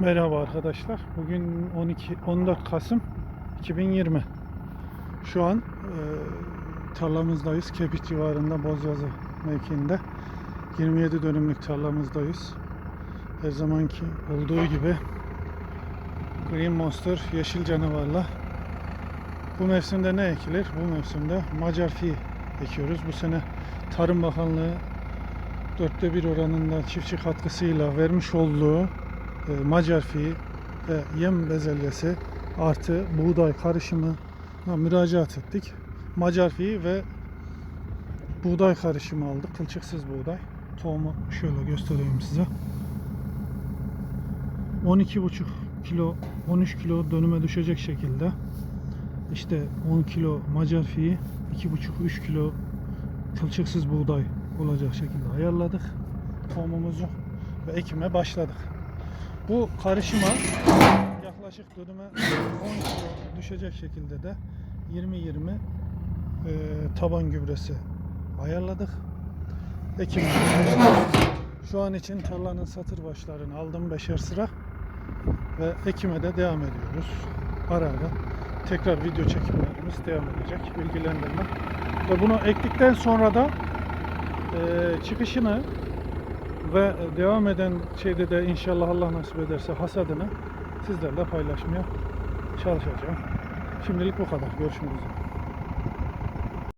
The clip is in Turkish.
Merhaba arkadaşlar. Bugün 12 14 Kasım 2020. Şu an e, tarlamızdayız. Kepik civarında Bozyazı mevkiinde. 27 dönümlük tarlamızdayız. Her zamanki olduğu gibi Green Monster yeşil canavarla bu mevsimde ne ekilir? Bu mevsimde Macar fi ekiyoruz. Bu sene Tarım Bakanlığı dörtte bir oranında çiftçi katkısıyla vermiş olduğu Macar fiyi ve yem bezelyesi artı buğday karışımı müracaat ettik. Macar fiyi ve buğday karışımı aldık. Kılçıksız buğday. Tohumu şöyle göstereyim size. 12,5 kilo 13 kilo dönüme düşecek şekilde işte 10 kilo Macar fiyi 2,5-3 kilo kılçıksız buğday olacak şekilde ayarladık tohumumuzu ve ekime başladık. Bu karışıma yaklaşık dönüme 10 kilo düşecek şekilde de 20-20 e, taban gübresi ayarladık. Ekim şu an için tarlanın satır başlarını aldım beşer sıra ve ekime de devam ediyoruz. Ara ara tekrar video çekimlerimiz devam edecek. Bilgilendirme. Ve bunu ektikten sonra da e, çıkışını ve devam eden şeyde de inşallah Allah nasip ederse hasadını sizlerle paylaşmaya çalışacağım. Şimdilik bu kadar. Görüşmek üzere.